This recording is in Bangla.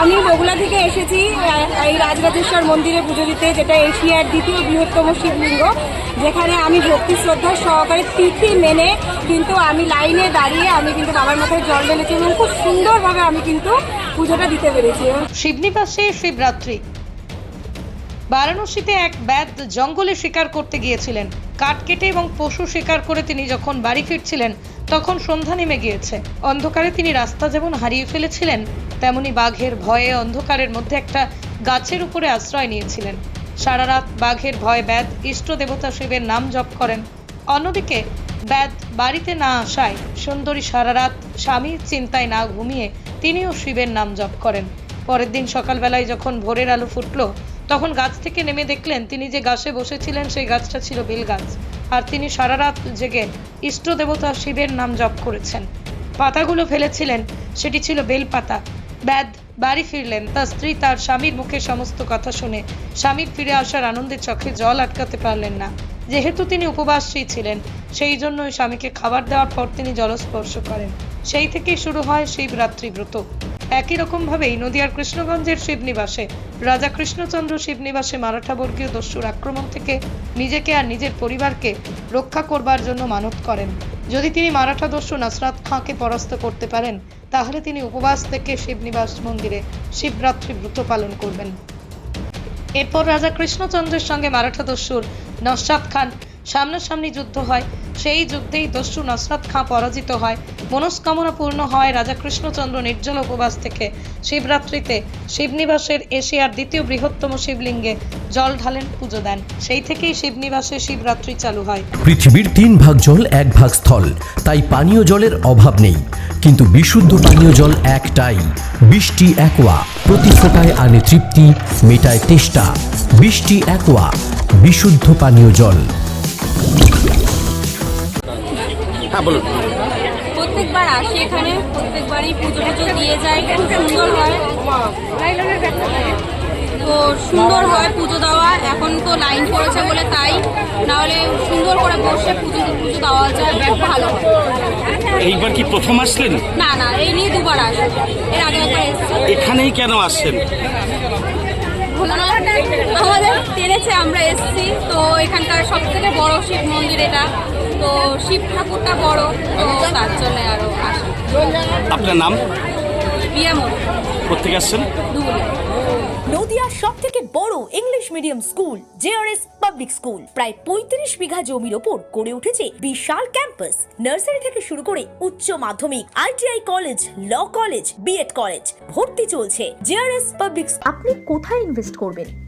আমি বগুলা থেকে এসেছি এই রাজরাজেশ্বর মন্দিরে পুজো দিতে, যেটা এশিয়ার দ্বিতীয় বৃহত্তম শিবলিঙ্গ, যেখানে আমি ভক্তি শ্রদ্ধা সহকারে তিথি মেনে কিন্তু আমি লাইনে দাঁড়িয়ে আমি কিন্তু বাবার মাথায় জল ঢেলেছি এবং খুব সুন্দরভাবে আমি কিন্তু পুজোটা দিতে পেরেছি। শিবনিবাসে শিবরাত্রি। বারাণসীতে এক ব্যাদ জঙ্গলে শিকার করতে গিয়েছিলেন। কাঠ কেটে এবং পশু শিকার করে তিনি যখন বাড়ি ফিরছিলেন তখন সন্ধ্যা নেমে গিয়েছে। অন্ধকারে তিনি রাস্তা যেমন হারিয়ে ফেলেছিলেন, তেমনি বাঘের ভয়ে অন্ধকারের মধ্যে একটা গাছের উপরে আশ্রয় নিয়েছিলেন। সারা রাত বাঘের ভয় ব্যাদ ইষ্ট দেবতা শিবের নাম জপ করেন। অন্যদিকে ব্যাদ বাড়িতে না আসায় সুন্দরী সারা রাত স্বামীর চিন্তায় না ঘুমিয়ে তিনিও শিবের নাম জপ করেন। পরের দিন সকালবেলায় যখন ভোরের আলো ফুটলো তখন গাছ থেকে নেমে দেখলেন তিনি যে গাছে বসেছিলেন, সেই গাছটা ছিল বেল গাছ আর তিনি সারা রাত জেগে ইষ্ট দেবতা শিবের নাম জপ করেছেন। পাতাগুলো ফেলেছিলেন, সেটি ছিল বেল পাতা ব্যাদ, বাড়ি ফিরলেন। তার স্ত্রী তার স্বামীর মুখে সমস্ত কথা শুনে স্বামীর ফিরে আসার আনন্দে চোখে জল আটকাতে পারলেন না। যেহেতু তিনি উপবাসী ছিলেন, সেই জন্যই স্বামীকে খাবার দেওয়ার পর তিনি জলস্পর্শ করেন। সেই থেকেই শুরু হয় শিবরাত্রি ব্রত। একই রকম ভাবেই নদিয়ার কৃষ্ণগঞ্জের শিবনিবাসে রাজা কৃষ্ণচন্দ্র শিবনিবাসে মারাঠা বর্গীয় দস্যুর আক্রমণ থেকে নিজেকে আর নিজের পরিবারকে রক্ষা করবার জন্য মানত করেন। যদি তিনি মারাঠা দস্যু নাসরাত খাঁকে পরাস্ত করতে পারেন, তাহলে তিনি উপবাস থেকে শিবনিবাস মন্দিরে শিবরাত্রি ব্রত পালন করবেন। এরপর রাজা কৃষ্ণচন্দ্রের সঙ্গে মারাঠা দস্যুর নসরাত খান সামনাসামনি যুদ্ধ হয়। সেই যুদ্ধেই দস্যু নসরাত খাঁ পরাজিত হয়। মনস্কামনা পূর্ণ হয় রাজা কৃষ্ণচন্দ্র নির্জল উপবাস থেকে। শিবরাত্রিতে শিবনিবাসের এশিয়ার দ্বিতীয় বৃহত্তম শিবলিঙ্গে জল ঢালেন, পুজো দেন। সেই থেকেই শিবনিবাসে শিবরাত্রি চালু হয়। পৃথিবীর তিন ভাগ জল, এক ভাগ স্থল। তাই পানীয় জলের অভাব নেই। কিন্তু বিশুদ্ধ পানীয় জল একটাই। বৃষ্টি, একোয়া। প্রতি ফোটায় আনে তৃপ্তি, মেটায় তেষ্টা। বৃষ্টি, একোয়া। বিশুদ্ধ পানীয় জল। হ্যাঁ বলুন। প্রত্যেকবার আসি এখানে প্রত্যেকবারই পুজো পুজো দিয়ে যাই খুব সুন্দর হয়। তো সুন্দর হয় পুজো দেওয়া এখন তো লাইন পড়েছে বলে তাই নাহলে সুন্দর করে বসে পুজো পুজো দেওয়া যায় খুব ভালো হয়। এইবার কি প্রথম আসলেন? না না এই নিয়ে দুবার আসে। এর আগে একবার এসেছি। এখানেই কেন আসছেন আমাদের টেনেছে আমরা এসেছি। তো এখানকার সব থেকে বড় শিব মন্দির এটা। তো শিব ঠাকুরটা বড় তো তার জন্য আরও আসে। আপনার নাম? কোথেকে আসছেন? নদিয়ার সব থেকে বড় English medium school JRS public school. প্রায় পঁয়ত্রিশ বিঘা জমির ওপর গড়ে উঠেছে বিশাল ক্যাম্পাস। নার্সারি থেকে শুরু করে উচ্চ মাধ্যমিক ITI college law college BEd college ভর্তি চলছে জেআরএস পাবলিক আপনি কোথায় ইনভেস্ট করবেন?